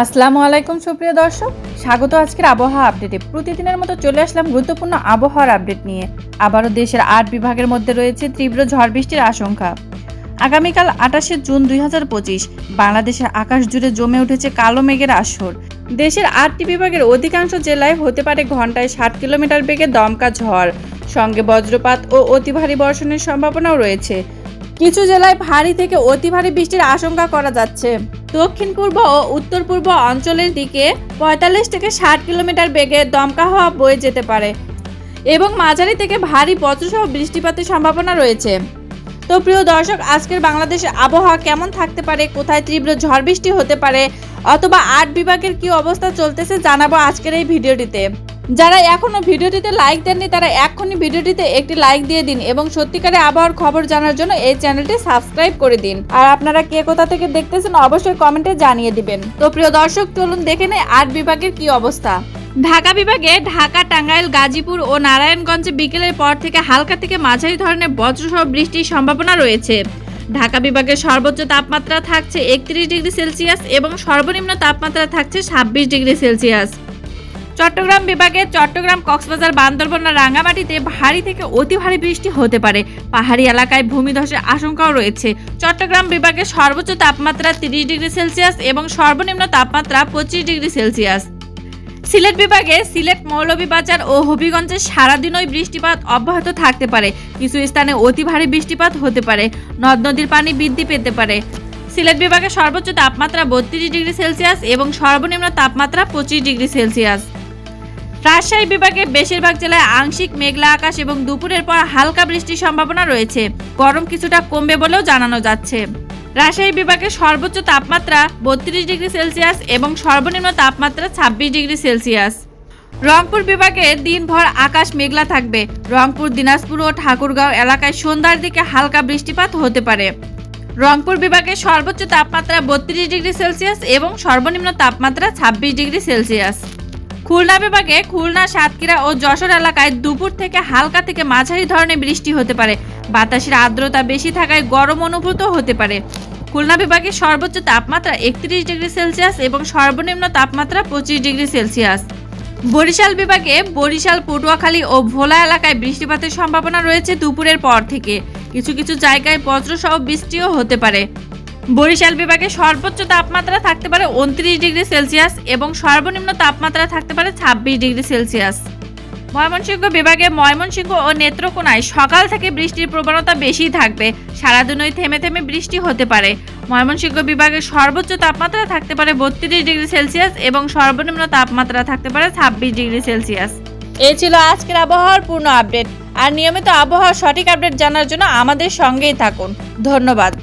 আসসালামু আলাইকুম সুপ্রিয় দর্শক। স্বাগত আজকের আবহাওয়া আপডেটে। প্রতিদিনের মতো চলে আসলাম গুরুত্বপূর্ণ আবহাওয়ার আপডেট নিয়ে। আবারও দেশের আট বিভাগের মধ্যে রয়েছে তীব্র ঝড় বৃষ্টির আশঙ্কা। আগামীকাল আটাশে জুন দুই হাজার পঁচিশ, বাংলাদেশের আকাশ জুড়ে জমে উঠেছে কালো মেঘের আসর। দেশের আটটি বিভাগের অধিকাংশ জেলায় হতে পারে ঘন্টায় ষাট কিলোমিটার বেগে দমকা ঝড়। সঙ্গে বজ্রপাত ও অতি ভারী বর্ষণের সম্ভাবনাও রয়েছে। কিছু জেলায় ভারী থেকে অতি ভারী বৃষ্টির আশঙ্কা করা যাচ্ছে। দক্ষিণ পূর্ব ও উত্তর পূর্ব অঞ্চলের দিকে পঁয়তাল্লিশ থেকে ষাট কিলোমিটার বেগে দমকা হওয়া বয়ে যেতে পারে এবং মাঝারি থেকে ভারী বজ্রসহ বৃষ্টিপাতের সম্ভাবনা রয়েছে। তো প্রিয় দর্শক, আজকের বাংলাদেশের আবহাওয়া কেমন থাকতে পারে, কোথায় তীব্র ঝড় বৃষ্টি হতে পারে, অথবা আট বিভাগের কি অবস্থা চলতেছে জানাব আজকের এই ভিডিওটিতে। যারা এখনও ভিডিওটিতে লাইক দেননি, তারা এক্ষুনি ভিডিওটিতে একটি লাইক দিয়ে দিন এবং সত্যিকারের আবহাওয়ার খবর জানার জন্য এই চ্যানেলটি সাবস্ক্রাইব করে দিন। আর আপনারা কে কোথা থেকে দেখতেছেন অবশ্যই কমেন্টে জানিয়ে দিবেন। তো প্রিয় দর্শক, চলুন দেখে নেই আট বিভাগের কি অবস্থা। ঢাকা বিভাগে ঢাকা, টাঙ্গাইল, গাজীপুর ও নারায়ণগঞ্জে বিকেলের পর থেকে হালকা থেকে মাঝারি ধরনের বজ্রসহ বৃষ্টির সম্ভাবনা রয়েছে। ঢাকা বিভাগের সর্বোচ্চ তাপমাত্রা থাকছে একত্রিশ ডিগ্রি সেলসিয়াস এবং সর্বনিম্ন তাপমাত্রা থাকছে ছাব্বিশ ডিগ্রি সেলসিয়াস। চট্টগ্রাম বিভাগে চট্টগ্রাম কক্সবাজার বান্দরবন রাঙ্গামাটিতে ভারী থেকে অতি ভারী বৃষ্টি হতে পারে। পাহাড়ি এলাকায় ভূমিধসের আশঙ্কাও রয়েছে। চট্টগ্রাম বিভাগে সর্বোচ্চ তাপমাত্রা তিরিশ ডিগ্রি সেলসিয়াস এবং সর্বনিম্ন তাপমাত্রা পঁচিশ ডিগ্রি সেলসিয়াস। সিলেট বিভাগে সিলেট মৌলভীবাজার ও হবিগঞ্জে সারাদিনই বৃষ্টিপাত অব্যাহত থাকতে পারে। কিছু স্থানে অতি ভারী বৃষ্টিপাত হতে পারে। নদ নদীর পানি বৃদ্ধি পেতে পারে। সিলেট বিভাগে সর্বোচ্চ তাপমাত্রা বত্রিশ ডিগ্রি সেলসিয়াস এবং সর্বনিম্ন তাপমাত্রা পঁচিশ ডিগ্রি সেলসিয়াস। রাজশাহী বিভাগে বেশিরভাগ জেলায় আংশিক মেঘলা আকাশ এবং দুপুরের পর হালকা বৃষ্টির সম্ভাবনা রয়েছে। গরম কিছুটা কমবে বলেও জানানো যাচ্ছে। রাজশাহী বিভাগের সর্বোচ্চ তাপমাত্রা বত্রিশ ডিগ্রি সেলসিয়াস এবং সর্বনিম্ন তাপমাত্রা ছাব্বিশ ডিগ্রি সেলসিয়াস। রংপুর বিভাগে দিনভর আকাশ মেঘলা থাকবে। রংপুর, দিনাজপুর ও ঠাকুরগাঁও এলাকায় সন্ধ্যার দিকে হালকা বৃষ্টিপাত হতে পারে। রংপুর বিভাগের সর্বোচ্চ তাপমাত্রা বত্রিশ ডিগ্রি সেলসিয়াস এবং সর্বনিম্ন তাপমাত্রা ছাব্বিশ ডিগ্রি সেলসিয়াস। খুলনা বিভাগে খুলনা, সাতক্ষীরা ও যশোর এলাকায় দুপুর থেকে হালকা থেকে মাঝারি ধরনের বৃষ্টি হতে পারে। বাতাসের আর্দ্রতা বেশি থাকায় গরম অনুভূত হতে পারে। খুলনা বিভাগে সর্বোচ্চ তাপমাত্রা একত্রিশ ডিগ্রি সেলসিয়াস এবং সর্বনিম্ন তাপমাত্রা পঁচিশ ডিগ্রি সেলসিয়াস। বরিশাল বিভাগে বরিশাল, পটুয়াখালী ও ভোলা এলাকায় বৃষ্টিপাতের সম্ভাবনা রয়েছে দুপুরের পর থেকে। কিছু কিছু জায়গায় বজ্রসহ বৃষ্টিও হতে পারে। বরিশাল বিভাগে সর্বোচ্চ তাপমাত্রা থাকতে পারে উনত্রিশ ডিগ্রি সেলসিয়াস এবং সর্বনিম্ন তাপমাত্রা থাকতে পারে ছাব্বিশ ডিগ্রি সেলসিয়াস। ময়মনসিংহ বিভাগে ময়মনসিংহ ও নেত্রকোনায় সকাল থেকে বৃষ্টির প্রবণতা বেশি থাকবে। সারাদিনই থেমে থেমে বৃষ্টি হতে পারে। ময়মনসিংহ বিভাগের সর্বোচ্চ তাপমাত্রা থাকতে পারে বত্রিশ ডিগ্রি সেলসিয়াস এবং সর্বনিম্ন তাপমাত্রা থাকতে পারে ছাব্বিশ ডিগ্রি সেলসিয়াস। এ ছিল আজকের আবহাওয়ার পূর্ণ আপডেট। আর নিয়মিত আবহাওয়ার সঠিক আপডেট জানার জন্য আমাদের সঙ্গেই থাকুন। ধন্যবাদ।